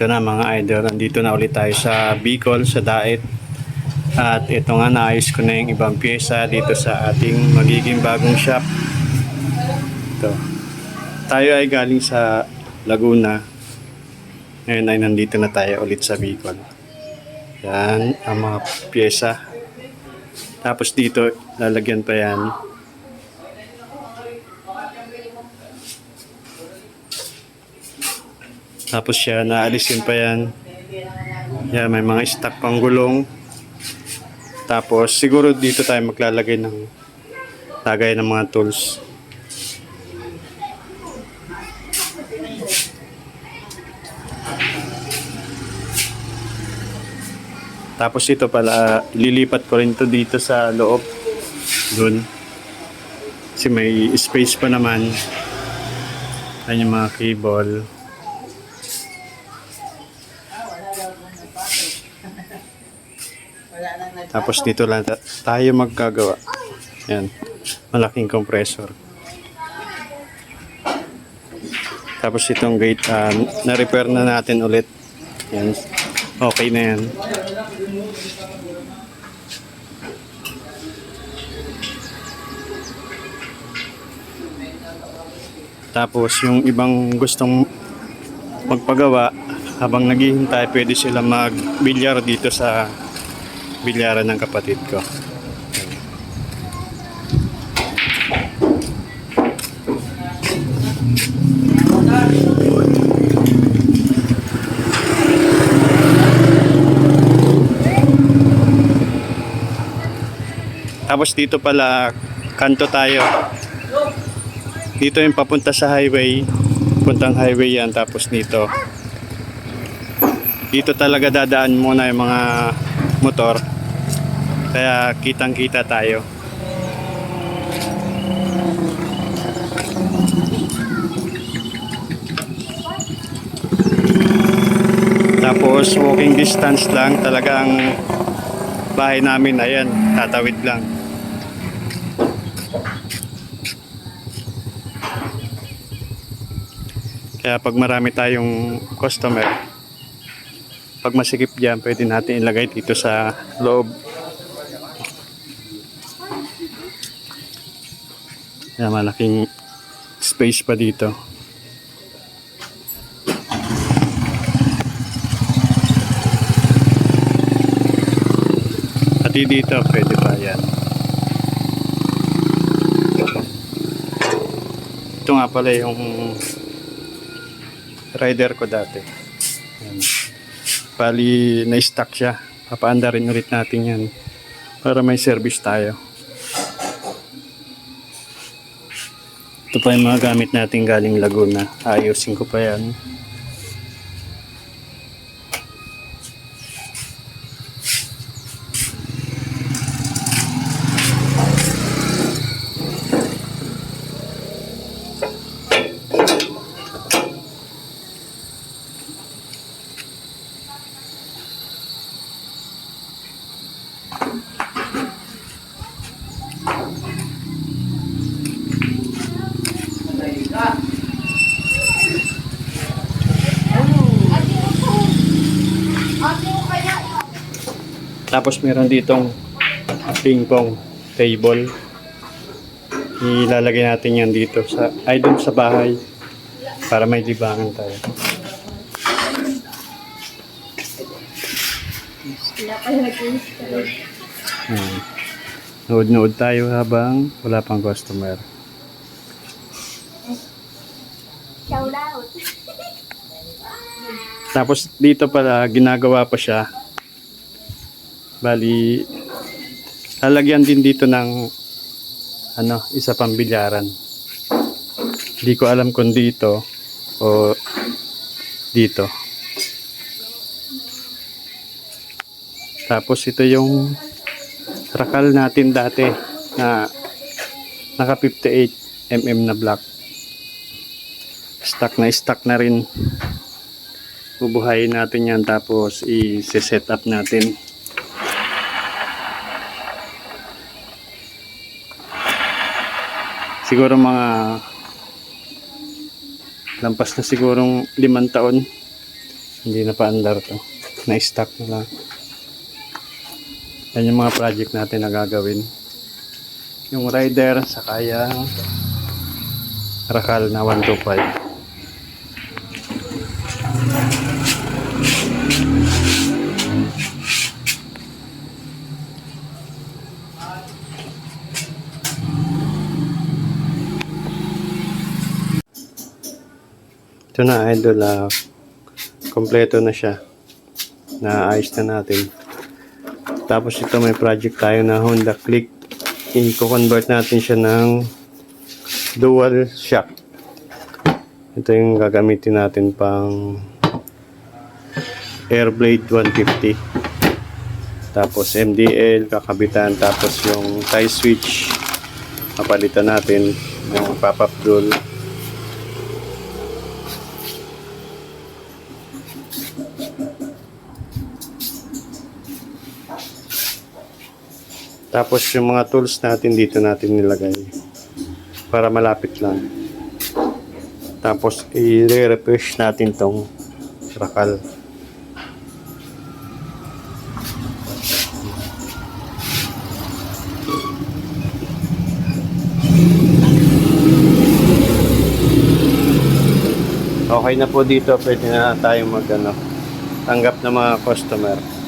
Ito na mga idol, nandito na ulit tayo sa Bicol, sa Daet. At ito nga, naayos ko na yung ibang pyesa dito sa ating magiging bagong shop. Ito. Tayo ay galing sa Laguna. Ngayon ay nandito na tayo ulit sa Bicol. Yan ang mga pyesa. Tapos dito, lalagyan pa yan. Tapos siya, naalisin pa yan. Yan, may mga stock pang gulong. Tapos, siguro dito tayo maglalagay ng lagay ng mga tools. Tapos ito pala, lilipat ko rin to dito sa loob. Doon. Kasi may space pa naman. Ayan yung mga cable. Tapos dito lang ta- tayo magkagawa. Yan. Malaking compressor. Tapos itong gate, ah, na-repair na natin ulit. Yan. Okay na yan. Tapos yung ibang gustong magpagawa, habang naghihintay, pwede sila mag-bilyar dito sa bilyaran ng kapatid ko. Tapos dito pala, kanto tayo. Dito yung papunta sa highway. Puntang highway yan. Tapos dito. Dito talaga dadaan muna yung mga motor. Kaya kitang kita tayo. Tapos walking distance lang talagang bahay namin ayan tatawid lang. Kaya pag marami tayong customer, pag masikip dyan, pwede natin ilagay dito sa loob. Kaya malaking space pa dito. Pati dito, pwede pa yan. Ito nga pala yung rider ko dati. Yan. Bali, na-stock siya. Papaanda rin ulit natin yan. Para may service tayo. Ito pa yung mga gamit natin galing Laguna. Ayusin ko pa yan. Tapos meron ditong ping pong table. Ilalagay natin yan dito sa ay sa bahay para may libangan tayo. Hmm. Nood-nood tayo habang wala pang customer. Shout out. Tapos dito pala ginagawa pa siya. Bali lalagyan din dito ng ano, isa pang bilyaran. Hindi ko alam kung dito o dito. Tapos ito yung rakal natin dati na naka 58 mm na black. Stock na stock na rin. Bubuhayin natin yan tapos i-set up natin. Siguro mga lampas na sigurong limang taon Hindi na pa-andar to. Na-stock na lang. Yan yung mga project natin na gagawin. Yung rider, saka yung rakal na 125. Ito na idol, ah, kompleto na siya. Naayos na natin. Tapos ito may project tayo na Honda Click. I-convert natin siya ng dual shock. Ito yung gagamitin natin pang Airblade 150. Tapos MDL, kakabitan. Tapos yung tie switch, papalitan natin. Yung pop-up dual. Tapos yung mga tools natin dito natin nilagay para malapit lang. Tapos i-refresh natin tong rakal. Okay na po dito, pwede na tayo mag ano, tanggap ng mga customer.